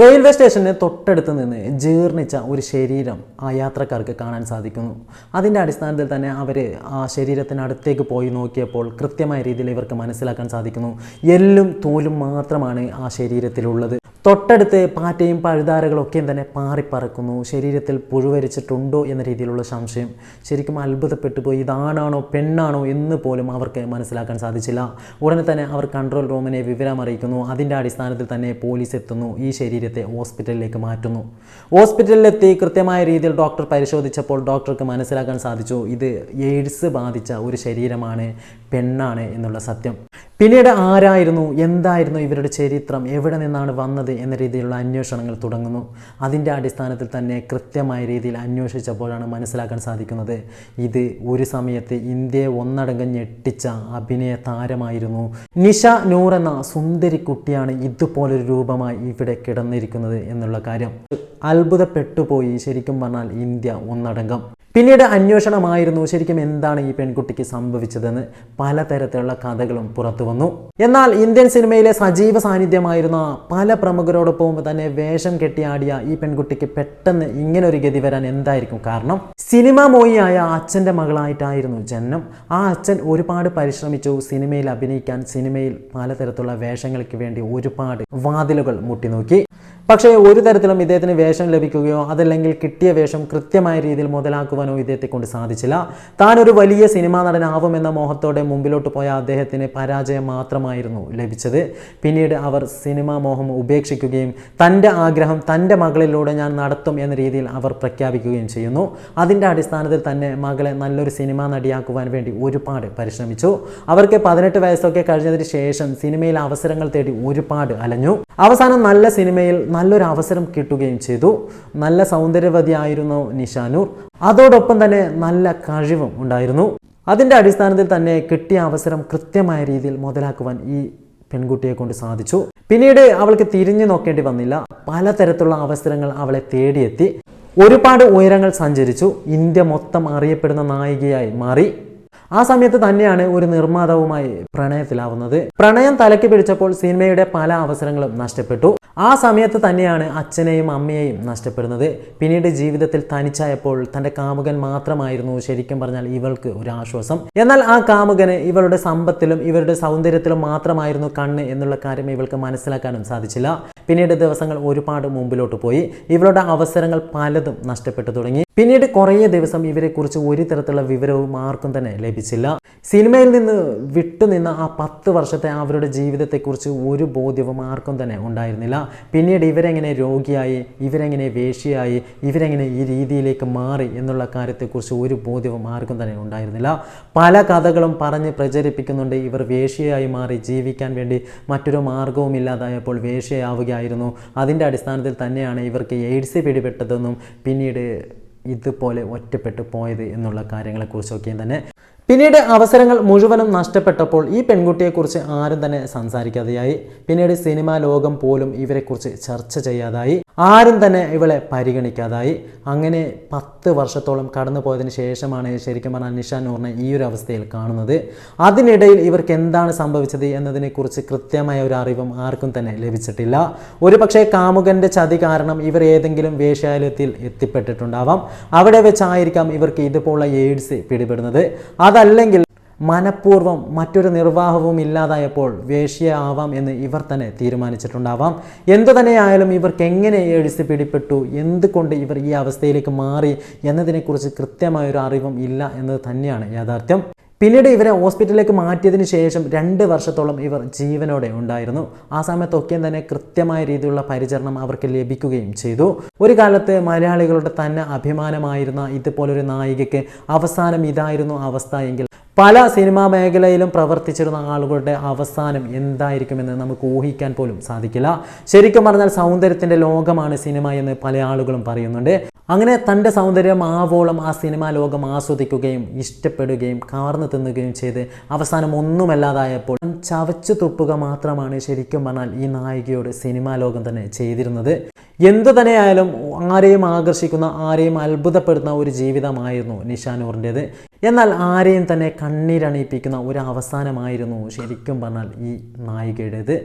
Railway സ്റ്റേഷന് തൊട്ടടുത്ത് നിന്ന് ജീർണിച്ച ഒരു ശരീരം ആ യാത്രക്കാർക്ക് കാണാൻ സാധിക്കുന്നു. അതിന്റെ അടിസ്ഥാനത്തിൽ തന്നെ അവർ ആ ശരീരത്തിനടുത്തേക്ക് പോയി നോക്കിയപ്പോൾ കൃത്യമായ രീതിയിൽ ഇവർക്ക് മനസ്സിലാക്കാൻ സാധിക്കുന്നു. എല്ലും തോലും മാത്രമാണ് ആ ശരീരത്തിലുള്ളത്. തൊട്ടടുത്ത് പാറ്റയും പഴുതാരകളൊക്കെയും തന്നെ പാറിപ്പറക്കുന്നു. ശരീരത്തിൽ പുഴുവരിച്ചിട്ടുണ്ടോ എന്ന രീതിയിലുള്ള സംശയം ശരിക്കും അത്ഭുതപ്പെട്ടു പോയി ഇതാണാണോ പെണ്ണാണോ എന്ന് പോലും അവർക്ക് മനസ്സിലാക്കാൻ സാധിച്ചില്ല. ഉടനെ തന്നെ അവർ കൺട്രോൾ റൂമിനെ വിവരം അറിയിക്കുന്നു. അതിന്റെ അടിസ്ഥാനത്തിൽ തന്നെ പോലീസ് എത്തുന്നു. ഈ ശരീരത്തെ ഹോസ്പിറ്റലിലേക്ക് മാറ്റുന്നു. ഹോസ്പിറ്റലിലെത്തി കൃത്യമായ രീതിയിൽ ഡോക്ടർ പരിശോധിച്ചപ്പോൾ ഡോക്ടർക്ക് മനസ്സിലാക്കാൻ സാധിച്ചു. ഇത് എയ്ഡ്സ് ബാധിച്ച ഒരു ശരീരമാണ് പെണ്ണാണ് എന്നുള്ള സത്യം. പിന്നീട് ആരായിരുന്നു എന്തായിരുന്നു ഇവരുടെ ചരിത്രം എവിടെ നിന്നാണ് വന്നത് എന്ന രീതിയിലുള്ള അന്വേഷണങ്ങൾ തുടങ്ങുന്നു. അതിന്റെ അടിസ്ഥാനത്തിൽ തന്നെ കൃത്യമായ രീതിയിൽ അന്വേഷിച്ചപ്പോഴാണ് മനസ്സിലാക്കാൻ സാധിക്കുന്നത്. ഇത് ഒരു സമയത്ത് ഇന്ത്യയെ ഒന്നടങ്കം ഞെട്ടിച്ച അഭിനയ താരമായിരുന്നു നിഷ നൂർ എന്ന സുന്ദരി കുട്ടിയാണ് ഇതുപോലൊരു രൂപമായി ഇവിടെ കിടന്നിരിക്കുന്നത് എന്നുള്ള കാര്യം. അത്ഭുതപ്പെട്ടുപോയി ശരിക്കും പറഞ്ഞാൽ ഇന്ത്യ ഒന്നടങ്കം. പിന്നീട് അന്വേഷണമായിരുന്നു ശരിക്കും എന്താണ് ഈ പെൺകുട്ടിക്ക് സംഭവിച്ചതെന്ന് പലതരത്തിലുള്ള കഥകളും പുറത്തു വന്നു. എന്നാൽ ഇന്ത്യൻ സിനിമയിലെ സജീവ സാന്നിധ്യമായിരുന്ന പല പ്രമുഖരോടൊപ്പം തന്നെ വേഷം കെട്ടിയാടിയ ഈ പെൺകുട്ടിക്ക് പെട്ടെന്ന് ഇങ്ങനെ ഒരു ഗതി വരാൻ എന്തായിരിക്കും കാരണം? സിനിമ മോയിയായ അച്ഛന്റെ മകളായിട്ടായിരുന്നു ജനനം. ആ അച്ഛൻ ഒരുപാട് പരിശ്രമിച്ചു സിനിമയിൽ അഭിനയിക്കാൻ സിനിമയിൽ പലതരത്തിലുള്ള വേഷങ്ങൾക്ക് വേണ്ടി ഒരുപാട് വാതിലുകൾ മുട്ടിനോക്കി. പക്ഷേ ഒരു തരത്തിലും ഇദ്ദേഹത്തിന് വേഷം ലഭിക്കുകയോ അതല്ലെങ്കിൽ കിട്ടിയ വേഷം കൃത്യമായ രീതിയിൽ മുതലാക്കുവാനോ ഇദ്ദേഹത്തെ കൊണ്ട് സാധിച്ചില്ല. താൻ ഒരു വലിയ സിനിമാ നടനാവുമെന്ന മോഹത്തോടെ മുമ്പിലോട്ട് പോയ അദ്ദേഹത്തിന് പരാജയം മാത്രമായിരുന്നു ലഭിച്ചത്. പിന്നീട് അവർ സിനിമാ മോഹം ഉപേക്ഷിക്കുകയും തന്റെ ആഗ്രഹം തന്റെ മകളിലൂടെ ഞാൻ നടത്തും എന്ന രീതിയിൽ അവർ പ്രഖ്യാപിക്കുകയും ചെയ്യുന്നു. അതിന്റെ അടിസ്ഥാനത്തിൽ തന്നെ മകളെ നല്ലൊരു സിനിമാ നടിയാക്കുവാൻ വേണ്ടി ഒരുപാട് പരിശ്രമിച്ചു. അവർക്ക് പതിനെട്ട് വയസ്സൊക്കെ കഴിഞ്ഞതിന് ശേഷം സിനിമയിൽ അവസരങ്ങൾ തേടി ഒരുപാട് അലഞ്ഞു. അവസാനം നല്ല സിനിമയിൽ നല്ലൊരു അവസരം കിട്ടുകയും ചെയ്തു. നല്ല സൗന്ദര്യവതിയായിരുന്നു നിഷാനൂർ. അതോടൊപ്പം തന്നെ നല്ല കഴിവും ഉണ്ടായിരുന്നു. അതിന്റെ അടിസ്ഥാനത്തിൽ തന്നെ കിട്ടിയ അവസരം കൃത്യമായ രീതിയിൽ മുതലാക്കുവാൻ ഈ പെൺകുട്ടിയെ കൊണ്ട് സാധിച്ചു. പിന്നീട് അവൾക്ക് തിരിഞ്ഞു നോക്കേണ്ടി വന്നില്ല. പലതരത്തിലുള്ള അവസരങ്ങൾ അവളെ തേടിയെത്തി. ഒരുപാട് ഉയരങ്ങൾ സഞ്ചരിച്ചു. ഇന്ത്യ മൊത്തം അറിയപ്പെടുന്ന നായികയായി മാറി. ആ സമയത്ത് തന്നെയാണ് ഒരു നിർമ്മാതാവുമായി പ്രണയത്തിലാവുന്നത്. പ്രണയം തലയ്ക്ക് പിടിച്ചപ്പോൾ സിനിമയുടെ പല അവസരങ്ങളും നഷ്ടപ്പെട്ടു. ആ സമയത്ത് തന്നെയാണ് അച്ഛനെയും അമ്മയെയും നഷ്ടപ്പെടുന്നത്. പിന്നീട് ജീവിതത്തിൽ തനിച്ചായപ്പോൾ തന്റെ കാമുകൻ മാത്രമായിരുന്നു ശരിക്കും പറഞ്ഞാൽ ഇവൾക്ക് ഒരു ആശ്വാസം എന്നാൽ ആ കാമുകന് ഇവളുടെ സമ്പത്തിലും ഇവരുടെ സൗന്ദര്യത്തിലും മാത്രമായിരുന്നു കണ്ണ് എന്നുള്ള കാര്യം ഇവൾക്ക് മനസ്സിലാക്കാനും സാധിച്ചില്ല. പിന്നീട് ദിവസങ്ങൾ ഒരുപാട് മുമ്പിലോട്ട് പോയി. ഇവളുടെ അവസരങ്ങൾ പലതും നഷ്ടപ്പെട്ടു തുടങ്ങി. പിന്നീട് കുറേ ദിവസം ഇവരെക്കുറിച്ച് ഒരു തരത്തിലുള്ള വിവരവും ആർക്കും തന്നെ ലഭിച്ചില്ല. സിനിമയിൽ നിന്ന് വിട്ടുനിന്ന ആ പത്ത് വർഷത്തെ അവരുടെ ജീവിതത്തെക്കുറിച്ച് ഒരു ബോധ്യവും ആർക്കും തന്നെ ഉണ്ടായിരുന്നില്ല. പിന്നീട് ഇവരെങ്ങനെ രോഗിയായി ഇവരെങ്ങനെ വേഷിയായി ഇവരെങ്ങനെ ഈ രീതിയിലേക്ക് മാറി എന്നുള്ള കാര്യത്തെക്കുറിച്ച് ഒരു ബോധ്യവും ആർക്കും തന്നെ ഉണ്ടായിരുന്നില്ല. പല കഥകളും പറഞ്ഞ് പ്രചരിപ്പിക്കുന്നുണ്ട്. ഇവർ വേഷിയായി മാറി ജീവിക്കാൻ വേണ്ടി മറ്റൊരു മാർഗവും ഇല്ലാതായപ്പോൾ വേഷിയാവുകയായിരുന്നു അതിന്റെ അടിസ്ഥാനത്തിൽ തന്നെയാണ് ഇവർക്ക് എയ്ഡ്സ് പിടിപെട്ടതെന്നും പിന്നീട് ഇതുപോലെ ഒറ്റപ്പെട്ടു പോയത് എന്നുള്ള കാര്യങ്ങളെക്കുറിച്ചൊക്കെയും തന്നെ പിന്നീട് അവസരങ്ങൾ മുഴുവനും നഷ്ടപ്പെട്ടപ്പോൾ ഈ പെൺകുട്ടിയെക്കുറിച്ച് ആരും തന്നെ സംസാരിക്കാതെയായി. പിന്നീട് സിനിമാ ലോകം പോലും ഇവരെക്കുറിച്ച് ചർച്ച ചെയ്യാതായി. ആരും തന്നെ ഇവളെ പരിഗണിക്കാതായി. അങ്ങനെ പത്ത് വർഷത്തോളം കടന്നു പോയതിന് ശേഷമാണ് ശരിക്കും പറഞ്ഞാൽ നിഷ നൂറിനെ ഈ ഒരു അവസ്ഥയിൽ കാണുന്നത്. അതിനിടയിൽ ഇവർക്ക് എന്താണ് സംഭവിച്ചത് എന്നതിനെക്കുറിച്ച് കൃത്യമായ ഒരു അറിവും ആർക്കും തന്നെ ലഭിച്ചിട്ടില്ല. ഒരു പക്ഷേ കാമുകന്റെ ചതി കാരണം ഇവർ ഏതെങ്കിലും വേശ്യാലയത്തിൽ എത്തിപ്പെട്ടിട്ടുണ്ടാവാം. അവിടെ വെച്ചായിരിക്കാം ഇവർക്ക് ഇതുപോലുള്ള എയ്ഡ്സ് പിടിപെടുന്നത്. അതല്ലെങ്കിൽ മനഃപൂർവം മറ്റൊരു നിർവാഹവും ഇല്ലാതായപ്പോൾ വേശ്യയാവാം എന്ന് ഇവർ തന്നെ തീരുമാനിച്ചിട്ടുണ്ടാവാം. എന്തു തന്നെയായാലും ഇവർക്ക് എങ്ങനെ എഴുതി പിടിപ്പെട്ടു എന്തുകൊണ്ട് ഇവർ ഈ അവസ്ഥയിലേക്ക് മാറി? എന്നതിനെക്കുറിച്ച് കൃത്യമായൊരു അറിവും ഇല്ല എന്നത് തന്നെയാണ് യാഥാർത്ഥ്യം. പിന്നീട് ഇവരെ ഹോസ്പിറ്റലിലേക്ക് മാറ്റിയതിന് ശേഷം രണ്ട് വർഷത്തോളം ഇവർ ജീവനോടെ ഉണ്ടായിരുന്നു. ആ സമയത്തൊക്കെ തന്നെ കൃത്യമായ രീതിയിലുള്ള പരിചരണം അവർക്ക് ലഭിക്കുകയും ചെയ്തു. ഒരു കാലത്ത് മലയാളികളുടെ തന്നെ അഭിമാനമായിരുന്ന ഇതുപോലൊരു നായികയ്ക്ക് അവസാനം ഇതായിരുന്നു അവസ്ഥ എങ്കിൽ പല സിനിമാ മേഖലയിലും പ്രവർത്തിച്ചിരുന്ന ആളുകളുടെ അവസാനം എന്തായിരിക്കുമെന്ന് നമുക്ക് ഊഹിക്കാൻ പോലും സാധിക്കില്ല. ശരിക്കും പറഞ്ഞാൽ സൗന്ദര്യത്തിന്റെ ലോകമാണ് സിനിമ എന്ന് പല ആളുകളും പറയുന്നുണ്ട്. അങ്ങനെ തന്റെ സൗന്ദര്യം ആവോളം ആ സിനിമാ ലോകം ആസ്വദിക്കുകയും ഇഷ്ടപ്പെടുകയും കാർന്നു തിന്നുകയും ചെയ്ത് അവസാനം ഒന്നുമല്ലാതായപ്പോൾ ചവച്ചു തുപ്പുക മാത്രമാണ് ശരിക്കും പറഞ്ഞാൽ ഈ നായികയോട് സിനിമാ ലോകം തന്നെ ചെയ്തിരുന്നത്. എന്തു തന്നെയായാലും ആരെയും ആകർഷിക്കുന്ന ആരെയും അത്ഭുതപ്പെടുന്ന ഒരു ജീവിതമായിരുന്നു നിഷാനൂറിന്റേത്. എന്നാൽ ആരെയും തന്നെ കണ്ണീരണിയിപ്പിക്കുന്ന ഒരു അവസാനമായിരുന്നു ശരിക്കും പറഞ്ഞാൽ ഈ നായികയുടേത്.